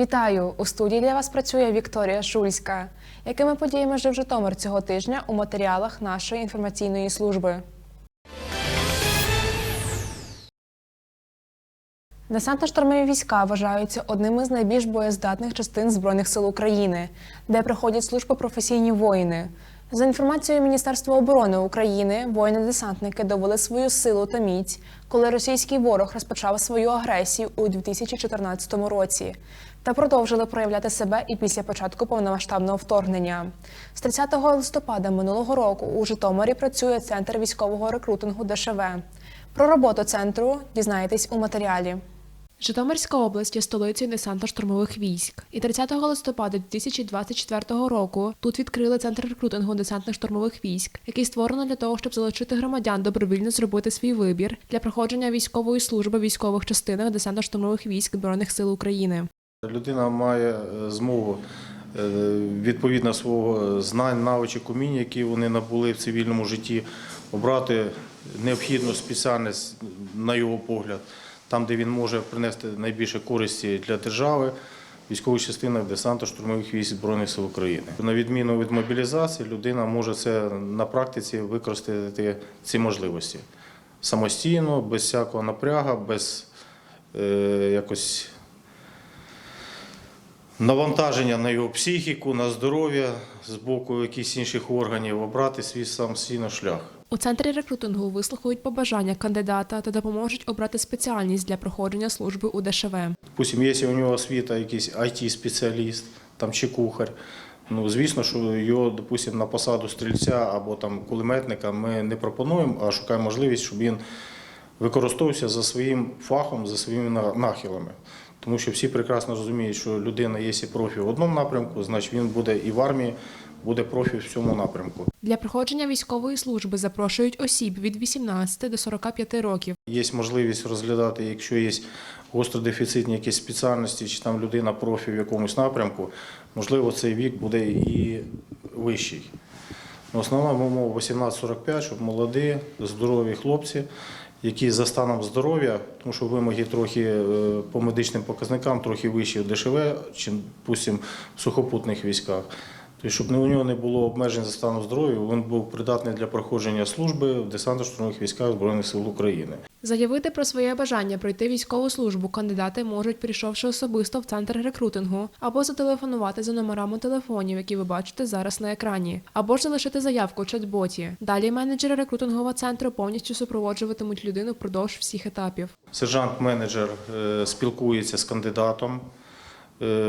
Вітаю! У студії для вас працює Вікторія Шульська. Якими подіями жив Житомир цього тижня у матеріалах нашої інформаційної служби? Десантно-штурмові війська вважаються одним із найбільш боєздатних частин Збройних сил України, де проходять службу професійні воїни. За інформацією Міністерства оборони України, воїни-десантники довели свою силу та міць, коли російський ворог розпочав свою агресію у 2014 році, та продовжили проявляти себе і після початку повномасштабного вторгнення. З 30 листопада минулого року у Житомирі працює центр військового рекрутингу ДШВ. Про роботу центру дізнаєтесь у матеріалі. Житомирська область є столицею десантно-штурмових військ. І 30 листопада 2024 року тут відкрили центр рекрутингу десантно-штурмових військ, який створено для того, щоб залучити громадян добровільно зробити свій вибір для проходження військової служби військових частинах десантно-штурмових військ Збройних сил України. Людина має е, змогу е, відповідно свого знань, навичок, умінь, які вони набули в цивільному житті, обрати необхідну спеціальність, на його погляд, там, де він може принести найбільше користі для держави, військових частинах десантно-штурмових військ Збройних сил України. На відміну від мобілізації, людина може це на практиці використати ці можливості самостійно, без всякого напряга, без е, якось навантаження на його психіку, на здоров'я з боку якихось інших органів, обрати свій самостійно шлях. У центрі рекрутингу вислухають побажання кандидата та допоможуть обрати спеціальність для проходження служби у ДШВ. Допустим, якщо у нього освіта якийсь IT-спеціаліст там, чи кухар, ну, звісно, що його, допустим, на посаду стрільця або там, кулеметника ми не пропонуємо, а шукаємо можливість, щоб він використовувався за своїм фахом, за своїми нахилами. Тому що всі прекрасно розуміють, що людина є і профі в одному напрямку, значить він буде і в армії, буде профі в цьому напрямку. Для проходження військової служби запрошують осіб від 18 до 45 років. Є можливість розглядати, якщо є гостродефіцитні якісь спеціальності, чи там людина профі в якомусь напрямку, можливо, цей вік буде і вищий. Ну, Основна умова 18-45, щоб молоді, здорові хлопці, які за станом здоров'я, тому що вимоги трохи е, по медичним показникам трохи вищі ДШВ, чим, допустим, в сухопутних військах. Тобто, щоб у нього не було обмежень за станом здоров'я, він був придатний для проходження служби в десантно-штурмових військах Збройних сил України. Заявити про своє бажання пройти військову службу кандидати можуть, прийшовши особисто в центр рекрутингу, або зателефонувати за номерами телефонів, які ви бачите зараз на екрані, або ж залишити заявку у чат-боті. Далі менеджери рекрутингового центру повністю супроводжуватимуть людину впродовж всіх етапів. Сержант-менеджер е, спілкується з кандидатом,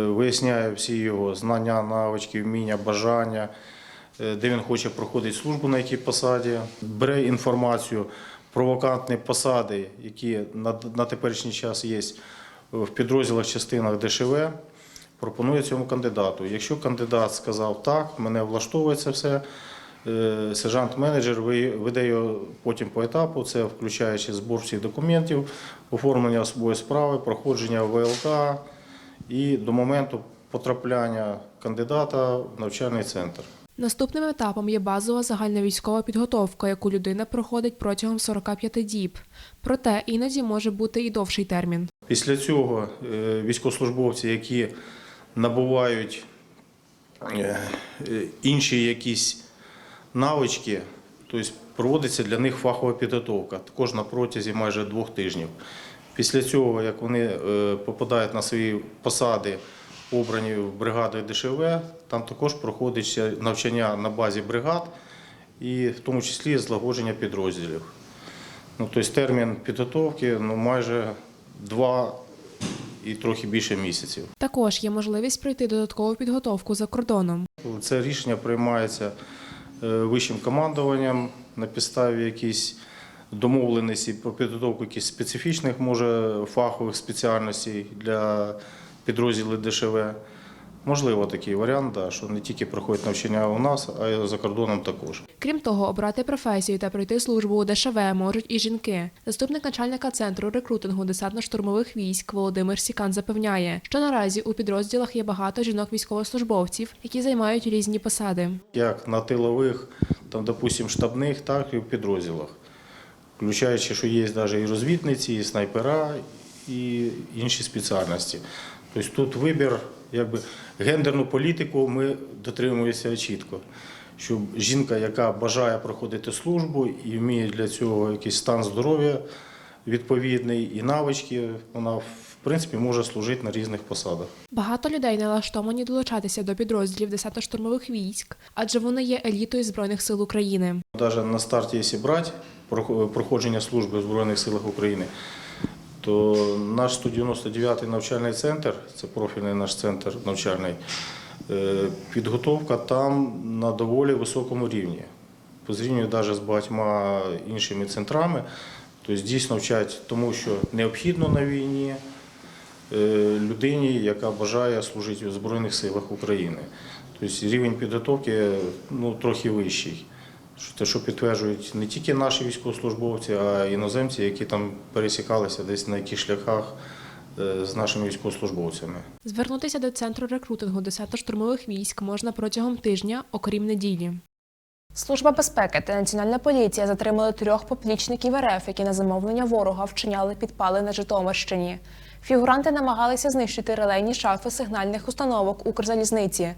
виясняє всі його знання, навички, вміння, бажання, е, де він хоче проходити службу, на якій посаді, бере інформацію про вакантні посади, які на, на теперішній час є в підрозділах частинах ДШВ. Пропонує цьому кандидату. Якщо кандидат сказав так, мене влаштовує це все, е, сержант-менеджер веде його потім по етапу, це включаючи збор всіх документів, оформлення особової справи, проходження ВЛК і до моменту потрапляння кандидата в навчальний центр. Наступним етапом є базова загальновійськова підготовка, яку людина проходить протягом 45 діб. Проте іноді може бути і довший термін. Після цього е, військовослужбовці, які набувають е, е, інші якісь навички, тобто проводиться для них фахова підготовка, також на протязі майже двох тижнів. Після цього, як вони е, попадають на свої посади, обрані в бригади ДШВ, там також проходить навчання на базі бригад і в тому числі злагодження підрозділів. Ну, тобто термін підготовки ну, майже два і трохи більше місяців. Також є можливість пройти додаткову підготовку за кордоном. Це рішення приймається е, вищим командуванням на підставі якісь домовленості про підготовку якихось специфічних, може, фахових спеціальностей для підрозділів ДШВ. Можливо, такий варіант, да, що не тільки проходять навчання у нас, а й за кордоном також. Крім того, обрати професію та пройти службу у ДШВ можуть і жінки. Заступник начальника центру рекрутингу десантно-штурмових військ Володимир Сікан запевняє, що наразі у підрозділах є багато жінок-військовослужбовців, які займають різні посади. як на тилових, там, допустим, штабних, так і в підрозділах. Включаючи, що є навіть і розвідниці, і снайпера, і інші спеціальності. Тобто тут вибір, якби гендерну політику ми дотримуємося чітко. Щоб жінка, яка бажає проходити службу і вміє для цього якийсь стан здоров'я відповідний і навички, вона в принципі може служити на різних посадах. Багато людей налаштовані долучатися до підрозділів десантно-штурмових військ, адже вони є елітою збройних сил України. Навіть на старті, якщо брати проходження служби в Збройних силах України, то наш 199-й навчальний центр, це профільний наш центр навчальний, е, підготовка там на доволі високому рівні. По зрівнянню навіть з багатьма іншими центрами. Тобто дійсно вчать тому, що необхідно на війні е, людині, яка бажає служити у Збройних силах України. Тобто рівень підготовки ну, трохи вищий. Що Те, що підтверджують не тільки наші військовослужбовці, а й іноземці, які там пересікалися десь на яких шляхах е, з нашими військовослужбовцями. Звернутися до центру рекрутингу десантно-штурмових військ можна протягом тижня, окрім неділі. Служба безпеки та національна поліція затримали трьох поплічників РФ, які на замовлення ворога вчиняли підпали на Житомирщині. Фігуранти намагалися знищити релейні шафи сигнальних установок Укрзалізниці.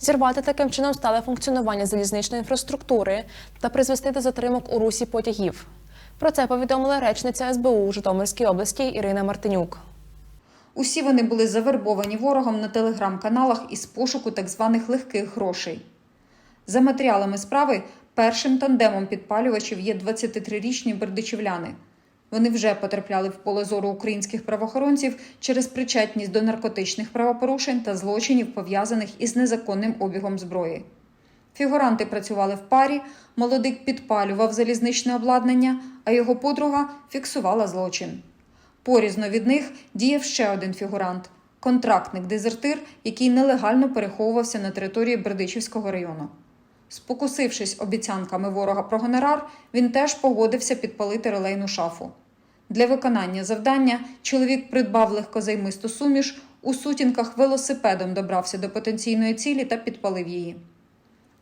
Зірвати таким чином стале функціонування залізничної інфраструктури та призвести до затримок у русі потягів. Про це повідомила речниця СБУ у Житомирській області Ірина Мартинюк. Усі вони були завербовані ворогом на телеграм-каналах із пошуку так званих легких грошей. За матеріалами справи, першим тандемом підпалювачів є 23-річні бердичівляни. Вони вже потрапляли в поле зору українських правоохоронців через причетність до наркотичних правопорушень та злочинів, пов'язаних із незаконним обігом зброї. Фігуранти працювали в парі, молодик підпалював залізничне обладнання, а його подруга фіксувала злочин. Порізно від них діяв ще один фігурант контрактник-дезертир, який нелегально переховувався на території Бердичівського району. Спокусившись обіцянками ворога про гонорар, він теж погодився підпалити релейну шафу. Для виконання завдання чоловік придбав легкозаймисту суміш, у сутінках велосипедом добрався до потенційної цілі та підпалив її.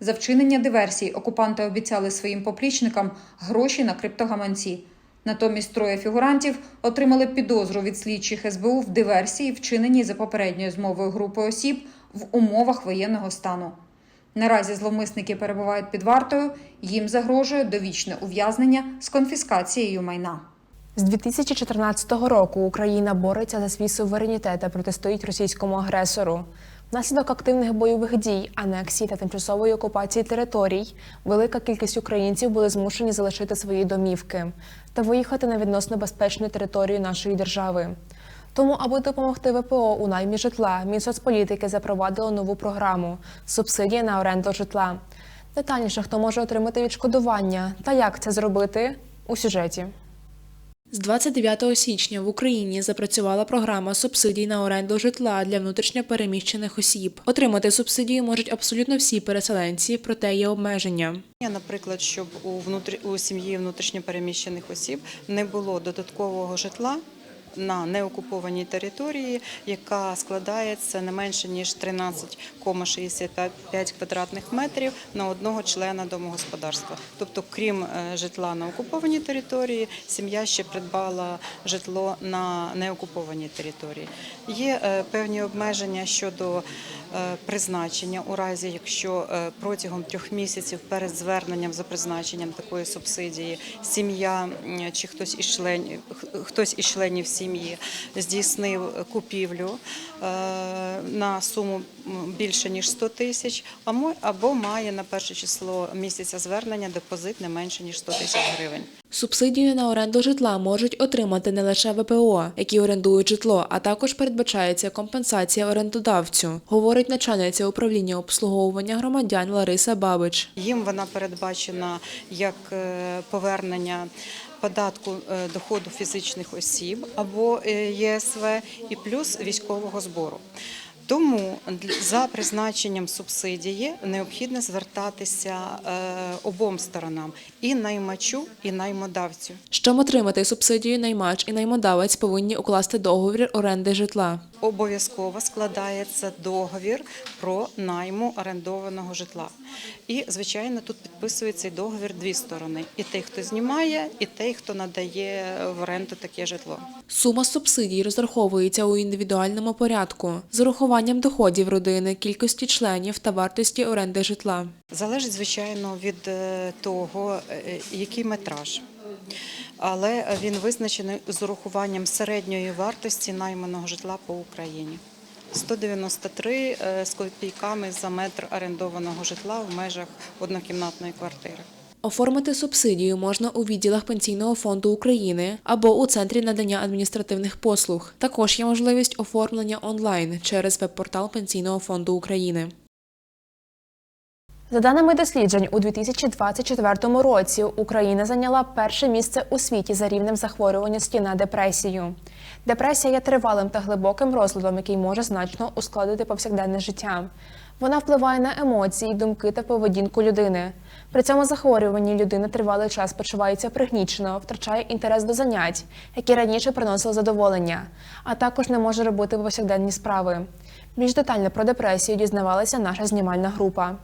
За вчинення диверсій окупанти обіцяли своїм поплічникам гроші на криптогаманці. Натомість троє фігурантів отримали підозру від слідчих СБУ в диверсії, вчиненій за попередньою змовою групи осіб в умовах воєнного стану. Наразі зловмисники перебувають під вартою, їм загрожує довічне ув'язнення з конфіскацією майна. З 2014 року Україна бореться за свій суверенітет та протистоїть російському агресору. Внаслідок активних бойових дій, анексії та тимчасової окупації територій, велика кількість українців були змушені залишити свої домівки та виїхати на відносно безпечну територію нашої держави. Тому, аби допомогти ВПО у наймі житла, Мінсоцполітики запровадило нову програму субсидія на оренду житла. Детальніше, хто може отримати відшкодування та як це зробити у сюжеті. З 29 січня в Україні запрацювала програма субсидій на оренду житла для внутрішньопереміщених осіб. Отримати субсидію можуть абсолютно всі переселенці, проте є обмеження. Наприклад, щоб у внутрі у сім'ї внутрішньопереміщених осіб не було додаткового житла на неокупованій території, яка складається не менше ніж 13,65 квадратних метрів на одного члена домогосподарства. Тобто, крім е, житла на окупованій території, сім'я ще придбала житло на неокупованій території. Є е, певні обмеження щодо е, призначення у разі, якщо протягом трьох місяців перед зверненням за призначенням такої субсидії сім'я чи хтось із членів хтось із членів сім'ї здійснив купівлю е, на суму більше ніж 100 тисяч, або має на перше число місяця звернення депозит не менше ніж 100 тисяч гривень. Субсидію на оренду житла можуть отримати не лише ВПО, які орендують житло, а також передбачається компенсація орендодавцю, говорить начальниця управління обслуговування громадян Лариса Бабич. Їм вона передбачена як е, повернення податку е, доходу фізичних осіб або е, ЄСВ і плюс військового збору. Тому за призначенням субсидії необхідно звертатися е, обом сторонам і наймачу, і наймодавцю. Щоб отримати субсидію, наймач і наймодавець повинні укласти договір оренди житла. Обов'язково складається договір про найму орендованого житла. І, звичайно, тут підписує цей договір дві сторони: і той, хто знімає, і той, хто надає в оренду таке житло. Сума субсидій розраховується у індивідуальному порядку з урахуванням доходів родини, кількості членів та вартості оренди житла. Залежить, звичайно, від е, того, е, який метраж. Але він визначений з урахуванням середньої вартості найманого житла по Україні. 193 е, з копійками за метр орендованого житла в межах однокімнатної квартири. Оформити субсидію можна у відділах Пенсійного фонду України або у центрі надання адміністративних послуг. Також є можливість оформлення онлайн через веб-портал Пенсійного фонду України. За даними досліджень, у 2024 році Україна зайняла перше місце у світі за рівнем захворюваності на депресію. Депресія є тривалим та глибоким розладом, який може значно ускладити повсякденне життя. Вона впливає на емоції, думки та поведінку людини. При цьому захворюванні людина тривалий час почувається пригнічено, втрачає інтерес до занять, які раніше приносили задоволення, а також не може робити повсякденні справи. Більш детально про депресію дізнавалася наша знімальна група.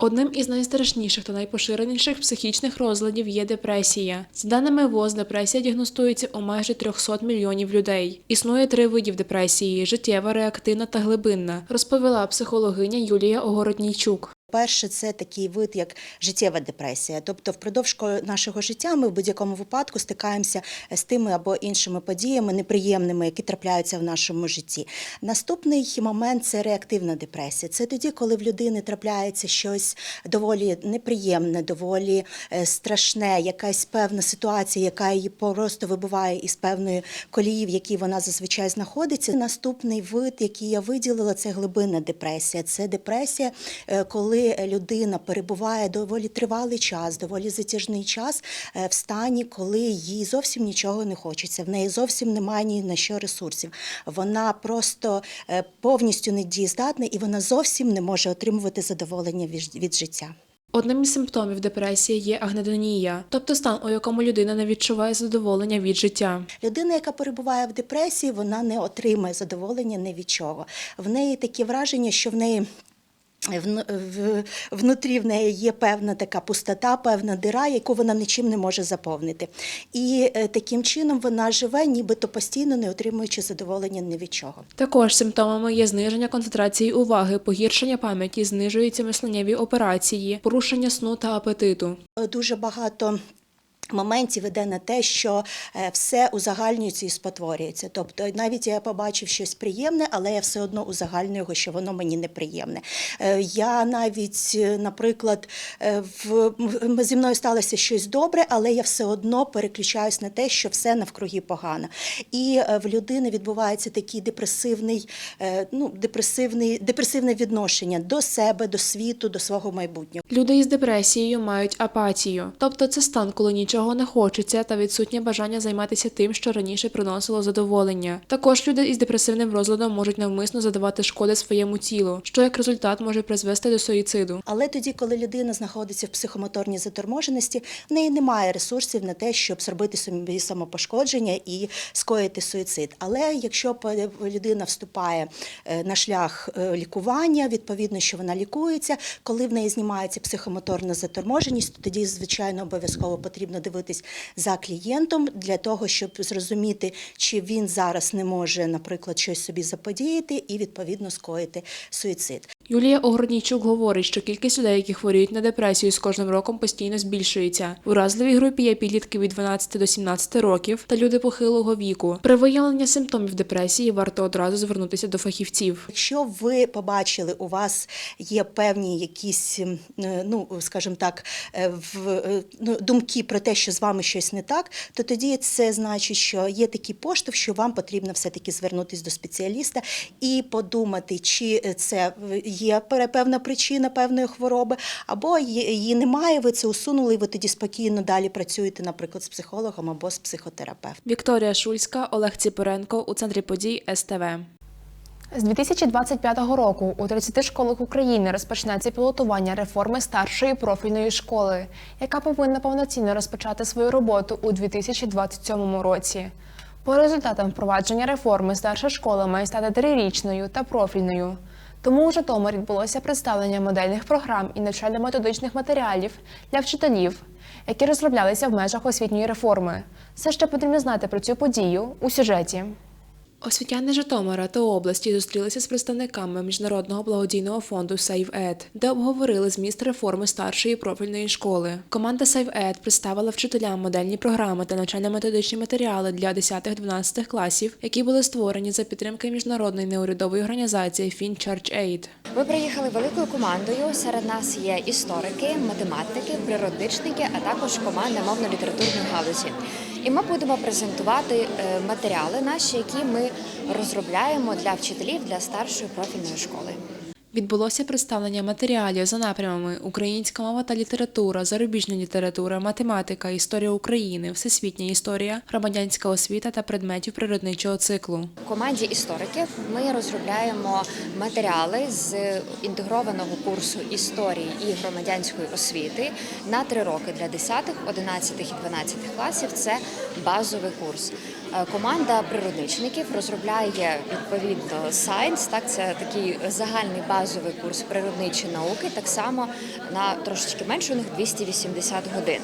Одним із найстрашніших та найпоширеніших психічних розладів є депресія. За даними ВОЗ, депресія діагностується у майже 300 мільйонів людей. Існує три видів депресії: життєва, реактивна та глибинна, розповіла психологиня Юлія Огороднійчук. Перше, це такий вид, як життєва депресія. Тобто, впродовж нашого життя ми в будь-якому випадку стикаємося з тими або іншими подіями неприємними, які трапляються в нашому житті. Наступний момент це реактивна депресія. Це тоді, коли в людини трапляється щось доволі неприємне, доволі е, страшне, якась певна ситуація, яка її просто вибиває із певної колії, в якій вона зазвичай знаходиться. Наступний вид, який я виділила, це глибинна депресія. Це депресія, е, коли людина перебуває доволі тривалий час, доволі затяжний час е, в стані, коли їй зовсім нічого не хочеться. В неї зовсім немає ні на що ресурсів. Вона просто е, повністю недієздатна і вона зовсім не може отримувати задоволення від, від життя. Одним із симптомів депресії є агнедонія, тобто стан, у якому людина не відчуває задоволення від життя. Людина, яка перебуває в депресії, вона не отримає задоволення ні від чого. В неї таке враження, що в неї. Внутрі в неї є певна така пустота, певна дира, яку вона нічим не може заповнити. І е, таким чином вона живе, нібито постійно не отримуючи задоволення ні від чого. Також симптомами є зниження концентрації уваги, погіршення пам'яті, знижуються мисленнєві операції, порушення сну та апетиту. Е, Дуже багато. Моментів іде на те, що е, все узагальнюється і спотворюється. Тобто, навіть я побачив щось приємне, але я все одно узагальнюю його, що воно мені неприємне. Е, Я навіть, е, наприклад, в зі мною сталося щось добре, але я все одно переключаюсь на те, що все навкруги погано. І в людини відбувається такий депресивний, ну, депресивний, депресивне відношення до себе, до світу, до свого майбутнього. Люди із депресією мають апатію, тобто це стан, коли нічого не хочеться та відсутнє бажання займатися тим, що раніше приносило задоволення. Також люди із депресивним розладом можуть навмисно задавати шкоди своєму тілу, що як результат може призвести до суїциду. Але тоді, коли людина знаходиться в психомоторній заторможеності, в неї немає ресурсів на те, щоб зробити собі самопошкодження і скоїти суїцид. Але якщо людина вступає е, на шлях е, лікування, відповідно, що вона лікується, коли в неї знімається психомоторна заторможеність, то тоді, звичайно, обов'язково потрібно дивитись за клієнтом для того, щоб зрозуміти, чи він зараз не може, наприклад, щось собі заподіяти і відповідно скоїти суїцид. Юлія Огорнійчук говорить, що кількість людей, які хворіють на депресію, з кожним роком постійно збільшується. У разливій групі є підлітки від 12 до 17 років та люди похилого віку. При виявленні симптомів депресії варто одразу звернутися до фахівців. Якщо ви побачили, у вас є певні якісь, е, ну скажімо так, е, в е, ну, думки про те, що з вами щось не так, то тоді це значить, що є такий поштовх, що вам потрібно все-таки звернутися до спеціаліста і подумати, чи це є пе- певна причина певної хвороби, або її немає. Ви це усунули, і ви тоді спокійно далі працюєте, наприклад, з психологом або з психотерапевтом. Вікторія Шульська, Олег Ціпоренко у центрі подій СТВ. З 2025 року у 30 школах України розпочнеться пілотування реформи старшої профільної школи, яка повинна повноцінно розпочати свою роботу у 2027 році. По результатам впровадження реформи старша школа має стати трирічною та профільною. Тому у Житомирі відбулося представлення модельних програм і навчально-методичних матеріалів для вчителів, які розроблялися в межах освітньої реформи. Все, ще потрібно знати про цю подію у сюжеті. Освітяни Житомира та області зустрілися з представниками міжнародного благодійного фонду SaveEd, де обговорили зміст реформи старшої профільної школи. Команда SaveEd представила вчителям модельні програми та навчально-методичні матеріали для 10-12 класів, які були створені за підтримки міжнародної неурядової організації FinCharge Aid. Ми приїхали великою командою. Серед нас є історики, математики, природничники, а також команда мовно-літературної галузі. І ми будемо презентувати е, матеріали наші, які ми розробляємо для вчителів для старшої профільної школи. Відбулося представлення матеріалів за напрямами українська мова та література, зарубіжна література, математика, історія України, всесвітня історія, громадянська освіта та предметів природничого циклу. В команді істориків ми розробляємо матеріали з інтегрованого курсу історії і громадянської освіти на три роки для 10, 11 і 12 класів. Це базовий курс. Е, Команда природничників розробляє відповідно сайенс. Так, це такий загальний базовий курс природничі науки. Так само на трошечки менше у них 280 годин.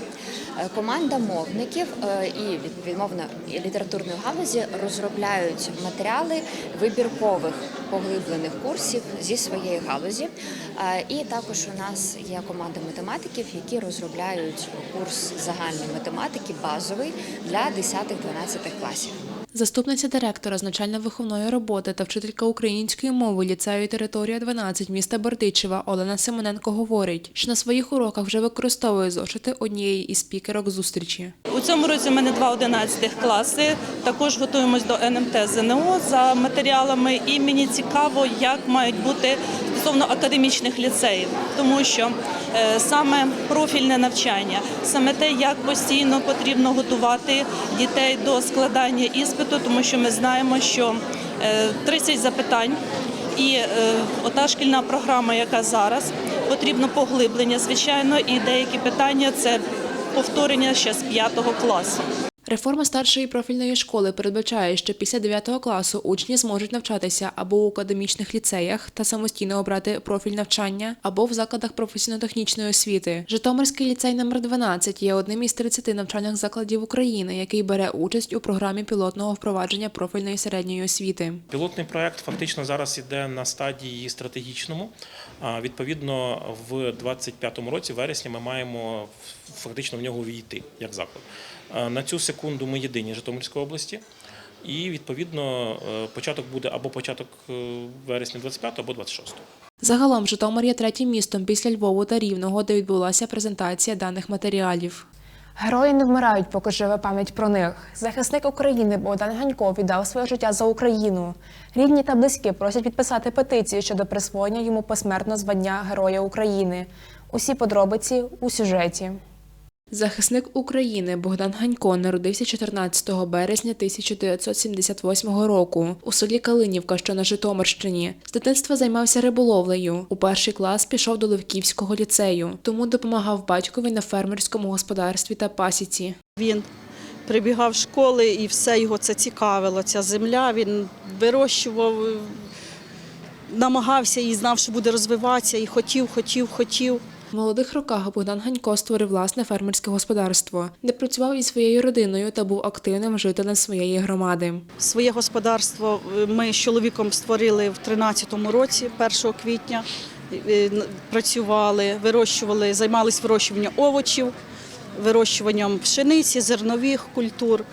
Е, Команда мовників е, і відмовно літературної галузі розробляють матеріали вибіркових поглиблених курсів зі своєї галузі. Е, І також у нас є команда математиків, які розробляють курс загальної математики базовий для 10-12 класів. Заступниця директора з навчально-виховної роботи та вчителька української мови ліцею територія 12 міста Бортичева Олена Симоненко говорить, що на своїх уроках вже використовує зошити однієї із спікерок зустрічі. У цьому році в мене два 11 класи. Також готуємось до НМТ ЗНО за матеріалами. І мені цікаво, як мають бути стосовно академічних ліцеїв, тому що е, саме профільне навчання, саме те, як постійно потрібно готувати дітей до складання іспиту, тому що ми знаємо, що е, 30 запитань. І е, ота шкільна програма, яка зараз, потрібно поглиблення, звичайно, і деякі питання це повторення ще з п'ятого класу. Реформа старшої профільної школи передбачає, що після 9 класу учні зможуть навчатися або у академічних ліцеях та самостійно обрати профіль навчання, або в закладах професійно-технічної освіти. Житомирський ліцей номер 12 є одним із 30 навчальних закладів України, який бере участь у програмі пілотного впровадження профільної середньої освіти. Пілотний проект фактично зараз іде на стадії стратегічному. Відповідно, в 25-му році, в вересні, ми маємо фактично в нього увійти як заклад. А, На цю секунду ми єдині Житомирської області. І відповідно е, початок буде або початок е, вересня 25 або 26. Загалом Житомир є третім містом після Львову та Рівного, де відбулася презентація даних матеріалів. Герої не вмирають, поки живе пам'ять про них. Захисник України Богдан Ганько віддав своє життя за Україну. Рідні та близькі просять підписати петицію щодо присвоєння йому посмертно звання Героя України. Усі подробиці у сюжеті. Захисник України Богдан Ганько народився 14 березня 1978 року у селі Калинівка, що на Житомирщині. З дитинства займався риболовлею. У перший клас пішов до Левківського ліцею, тому допомагав батькові на фермерському господарстві та пасіці. Він прибігав з школи і все його це цікавило. Ця земля. Він вирощував, намагався і знав, що буде розвиватися, і хотів, хотів, хотів. В молодих роках Богдан Ганько створив власне фермерське господарство, де працював із своєю родиною та був активним жителем своєї громади. Своє господарство е, ми з чоловіком створили в 13-му році, 1 квітня. Е, Працювали, вирощували, займалися вирощуванням овочів, вирощуванням пшениці, зернових культур.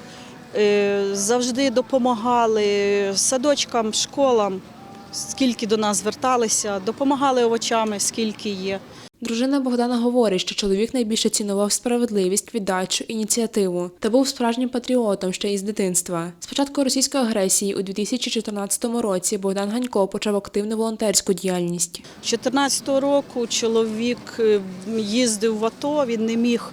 Е, Завжди допомагали садочкам, школам, скільки до нас зверталися, допомагали овочами, скільки є. Дружина Богдана говорить, що чоловік найбільше цінував справедливість, віддачу, ініціативу та був справжнім патріотом ще із дитинства. З початку російської агресії у 2014 році Богдан Ганько почав активну волонтерську діяльність. З 14 року чоловік е, їздив в АТО, він не міг.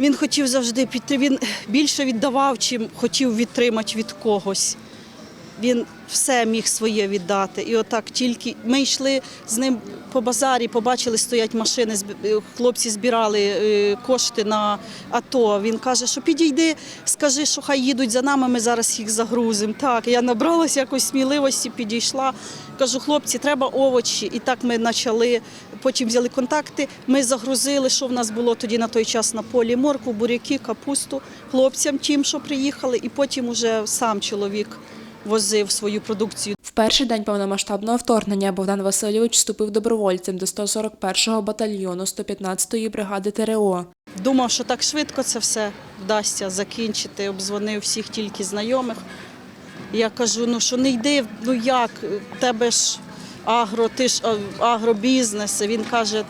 Він хотів завжди піти. Він більше віддавав, чим хотів відтримати від когось. Він все міг своє віддати. І отак тільки ми йшли з ним по базарі, побачили, стоять машини, е, хлопці збирали е, кошти на АТО. Він каже, що підійди, скажи, що хай їдуть за нами, ми зараз їх загрузимо. Так, я набралася якось сміливості, підійшла. Кажу, хлопці, треба овочі. І так ми почали. Потім взяли контакти. Ми загрузили, що в нас було тоді на той час на полі моркву, буряки, капусту хлопцям, тим, що приїхали, і потім уже сам чоловік возив свою продукцію. В перший день повномасштабного вторгнення Богдан Васильович вступив добровольцем до 141-го батальйону 115-ї бригади ТРО. Думав, що так швидко це все вдасться закінчити. Обдзвонив всіх тільки знайомих. Я кажу: ну що не йди, ну як, тебе ж агро, ти ж агробізнес. Він каже,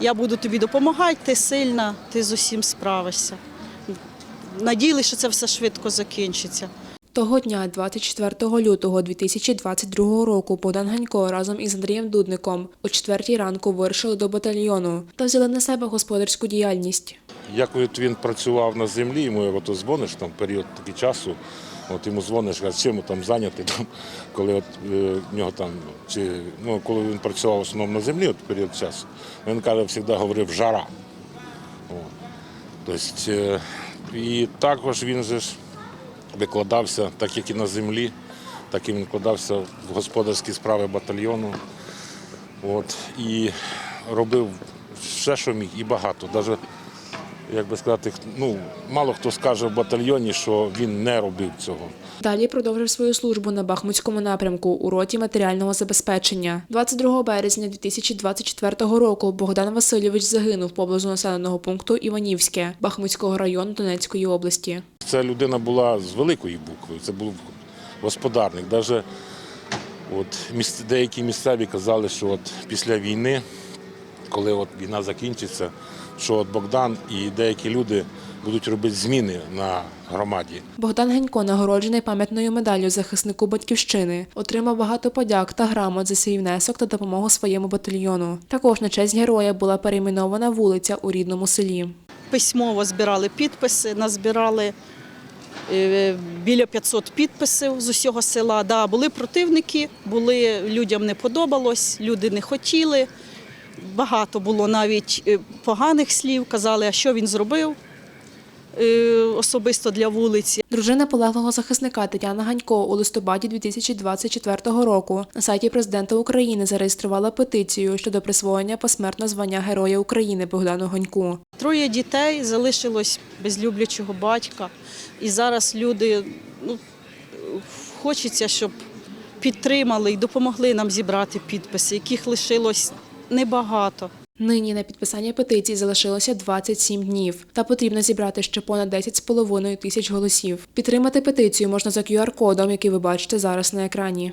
я буду тобі допомагати, ти сильна, ти з усім справишся. Надіяли, що це все швидко закінчиться. Того дня, 24 лютого 2022 року, Богдан Ганько разом із Андрієм Дудником о 4 ранку вирушили до батальйону та взяли на себе господарську діяльність. Як от він працював на землі, йому от дзвониш там період такий часу, от йому дзвониш, кажеш, чим там зайнятий, там, коли от, е, нього там, чи, ну, коли він працював в основному на землі, от період часу, він каже, завжди говорив жара. Тобто, е, і також він же ж викладався, так як і на землі, так і він вкладався в господарські справи батальйону. От, і робив все, що міг, і багато. Навіть, як би сказати, ну, мало хто скаже в батальйоні, що він не робив цього. Далі продовжив свою службу на Бахмутському напрямку у роті матеріального забезпечення. 22 березня 2024 року Богдан Васильович загинув поблизу населеного пункту Іванівське Бахмутського району Донецької області. Ця людина була з великої букви, це був господарник. Навіть от, деякі місцеві казали, що от після війни, коли от війна закінчиться, що от Богдан і деякі люди будуть робити зміни на громаді. Богдан Генько нагороджений пам'ятною медаллю захиснику батьківщини, отримав багато подяк та грамот за свій внесок та допомогу своєму батальйону. Також на честь героя була перейменована вулиця у рідному селі. Письмово збирали підписи, назбирали біля 500 підписів з усього села. Да, були противники, були, людям не подобалось, люди не хотіли. Багато було навіть е, поганих слів, казали, а що він зробив е, особисто для вулиці. Дружина полеглого захисника Тетяна Ганько у листопаді 2024 року на сайті президента України зареєструвала петицію щодо присвоєння посмертно звання Героя України Богдану Ганьку. Троє дітей залишилось без люблячого батька. І зараз люди ну, хочеться, щоб підтримали і допомогли нам зібрати підписи, яких лишилось небагато. Нині на підписання петиції залишилося 27 днів, та потрібно зібрати ще понад 10,5 тисяч голосів. Підтримати петицію можна за QR-кодом, який ви бачите зараз на екрані.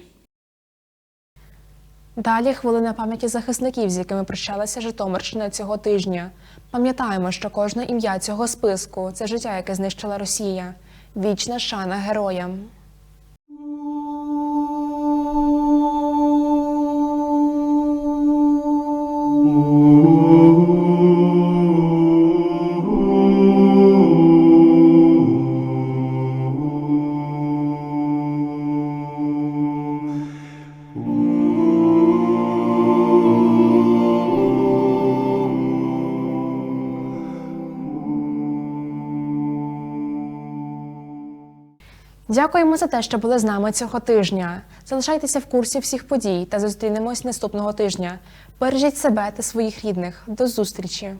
Далі хвилина пам'яті захисників, з якими прощалася Житомирщина цього тижня. Пам'ятаємо, що кожне ім'я цього списку це життя, яке знищила Росія. Вічна шана героям. Дякуємо за те, що були з нами цього тижня. Залишайтеся в курсі всіх подій та зустрінемось наступного тижня. Бережіть себе та своїх рідних. До зустрічі!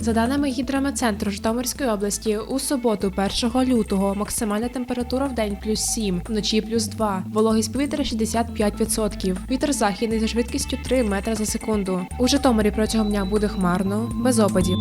За даними гідрометцентру Житомирської області, у суботу, 1 лютого, максимальна температура в день плюс 7, вночі плюс 2, вологість повітря 65%, вітер західний зі швидкістю 3 метри за секунду. У Житомирі протягом дня буде хмарно, без опадів.